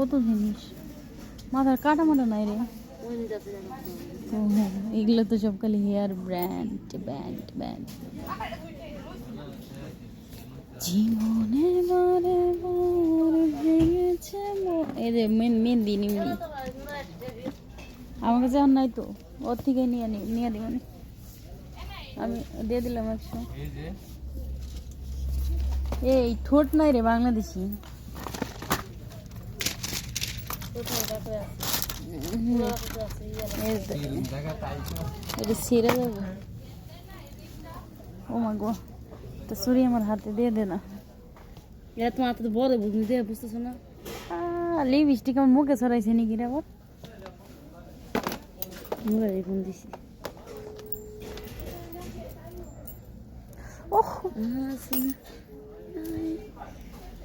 কত জিনিস মাথার কাটা মাটা নাই রে। এগুলো তো সব খালি হেয়ার ব্র্যান্ড ব্যান্ড ব্যান্ড জীবনে বারে বার ভেঙেছে এই যে মেহেন্দি নিমনি আমার কাছে আর নাই তো, ওর থেকে নিয়ে নি নিয়ে মানে আমি দিয়ে দিলাম একশো। এই ঠোঁট নাই রে বাংলাদেশি হুম। এই তো। এটা ছিঁড়ে যাবে ও মা গো তো সুরি আমার হাতে দিয়ে দে না এটা তোমার হাতে তো বড় বুঝলি দিয়ে বুঝতেছো না লিপস্টিক আমার মুখে ছড়াইছে নাকি রে আবার মোবাইল ফোন দিছি ওহ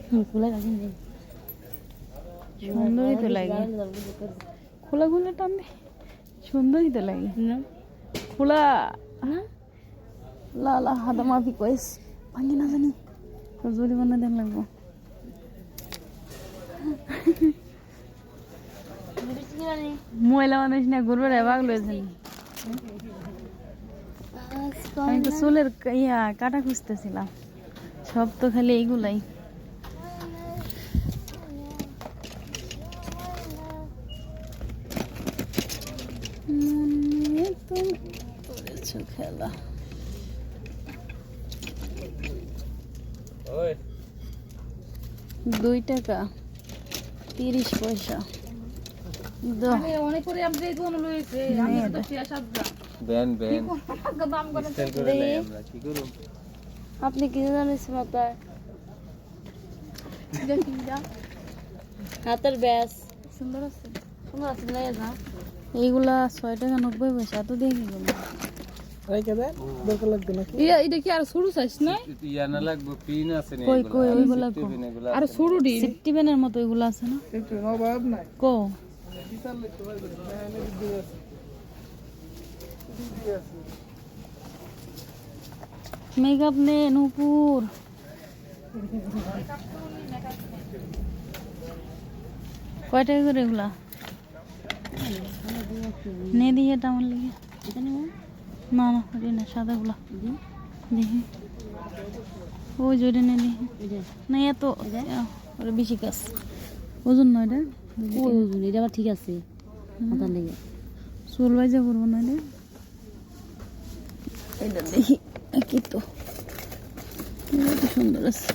হুম খোলা রাখি নেই সুন্দরই তো লাগে। খোলা খোলা টানবে সুন্দরই তো লাগে। খোলা লা লা হাদা মাফি কয়েস ভাঙি না জানি। জরিমানা দেন লাগবো। মহিলা মানুষ না ঘুরবে রে বাগলো আমি তো চুলের ইয়া কাটা খুঁজতেছিলাম। সব তো খালি এইগুলাই। তো করেছ খেলা। দুই টাকা তিরিশ পয়সা। আপনি কি জানিস মাথায় হাতের ব্যাস। সুন্দর আছে। সুন্দর আছে না এইগুলা ছয় টাকা নব্বই পয়সা তো ইয়া আছে না মেকআপ নে নূপুর। কয় টাকা করে এগুলা? নে দিয়ে এটা আমার লেগে। না না ওটা না সাদাগুলা দেখি। ওই জোরে নে দেখি। না এত ওটা বেশি কাজ। ওজন নয় রে ওজন এটা আবার ঠিক আছে। মাথার লেগে। চুল বাইজা করব না রে এটা দেখি। কি তো। সুন্দর আছে।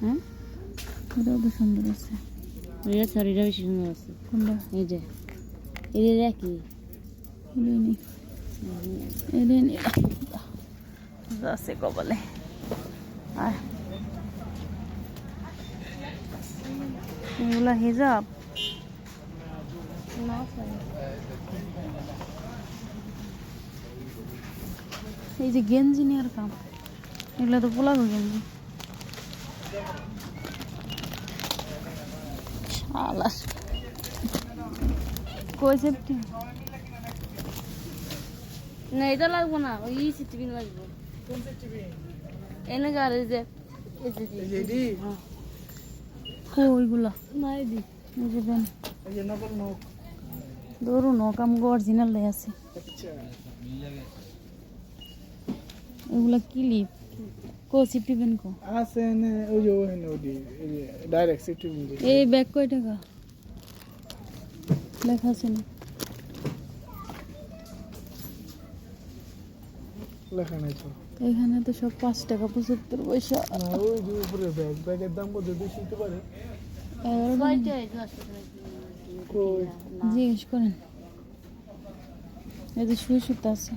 হ্যাঁ? এটাও তো সুন্দর আছে। এটা এটা বেশি সুন্দর আছে কোনটা এই যে নি যা আছে কপালে আর এগুলা হিজাব এই যে গেঞ্জি নেওয়ার কাম এগুলো তো পোলাগো গেঞ্জি শালা কই সেফটি না এটা লাগবো না ওই সিটিপিন লাগবে। এনে গাড়ি যে এই যে হ্যাঁ। কো ওইগুলা। না এই দি। এই যে দেন। ধরুন নখ। আমগো অরিজিনাল লাই আছে। এগুলা ক্লিপ কো সিফটি পেন কো? আছে ওই যে ডাইরেক্ট সিটি এই ব্যাগ কয় টাকা? লেখা আছে না। লেখা নাই তো। এখানে তো সব পাঁচ টাকা পঁচাত্তর পয়সা। ওই যে উপরে ব্যাগ ব্যাগের দাম কত? বেশি হতে পারে। জিজ্ঞেস করেন। এই যে শুয়ে সুতা আছে।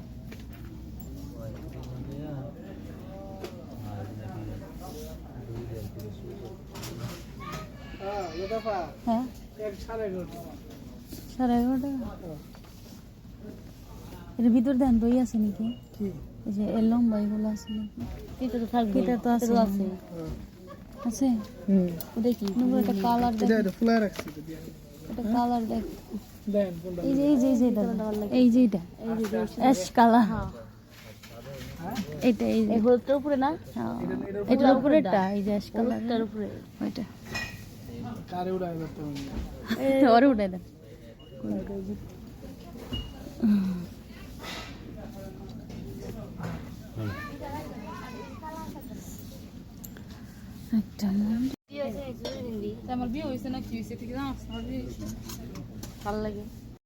হ্যাঁ। হ্যাঁ সাড়ে এগারো টাকা সাড়ে এগারো টাকা এর ভিতর দেন দই আছে নাকি? এই যে এর লম্বা এগুলো আছে নাকি? এটা তো থাকবে। এটা তো আছে। এটা আছে। হ্যাঁ আছে? হুম। দেখি নুপুর একটা কালার দেখ এটা এটা ফুলাই রাখছি তো দিয়ে। একটা কালার দেখ। দেন কোনটা এই যে এই যে এই যে এটা। এই যে এটা। এই যে অ্যাশ কালার এটা এই যে। এই হলুদটার উপরে না? হ্যাঁ, এটার উপরেটা এই যে অ্যাশ কালার উপরে। ওইটা। কারে উড়াই করতে পারি ওরে উঠাই দেন একটা মন- আমার বিয়ে হয়েছে না কি হয়েছে ঠিক আছে আমার বিয়ে হয়েছে ভালো লাগে